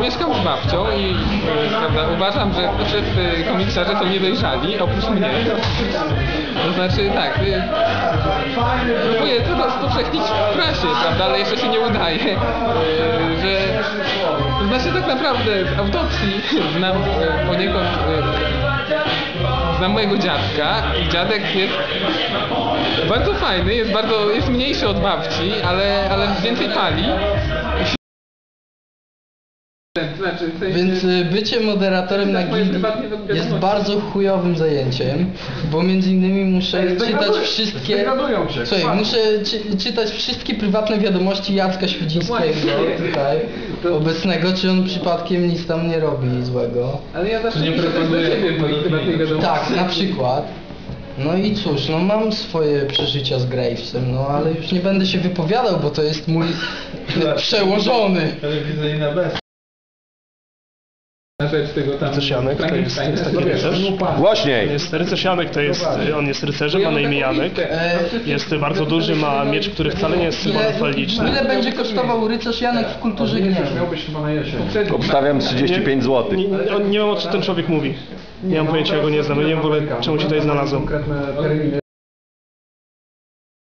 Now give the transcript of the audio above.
mieszkam z babcią i e, prawda, uważam, że wszyscy komiksarze są niedojrzali, oprócz mnie. To znaczy tak, e, próbuję to spowszechnić w prasie, prawda, ale jeszcze się nie udaje, e, że to znaczy tak naprawdę z autopsji znam e, poniekąd e, znam mojego dziadka i dziadek jest bardzo fajny, jest bardzo, jest mniejszy od babci, ale, ale więcej pali. Znaczy, w sensie- Więc y, bycie moderatorem na gildii jest bardzo chujowym zajęciem, bo między innymi muszę czytać zdegradują- wszystkie... Słuchaj, muszę czy, czytać wszystkie prywatne wiadomości Jacka Świdzińskiego tutaj To- obecnego, czy on przypadkiem nic tam nie robi złego. Ale ja zawsze moich prywatnych wiadomościach. Tak, na przykład. No i cóż, no mam swoje przeżycia z Gravesem, no ale już nie będę się wypowiadał, bo to jest mój przełożony. Telewizyjna bez. Na rzecz tego tam Rycerz Janek to jest, Frankensteina. jest taki rycerz. Głośniej! Jest, rycerz Janek to jest, on jest rycerzem, ma na imię Janek. E, Jest bardzo duży, ma miecz, który wcale nie jest symbolem falicznym. ile będzie kosztował rycerz Janek w kulturze gniewu? Miałbyś chyba na jesień. Obstawiam 35 zł. Nie, nie, on- nie wiem o czym ten człowiek mówi. Nie mam pojęcia, ja go nie znam, nie wiem w ogóle czemu się tutaj znalazłem.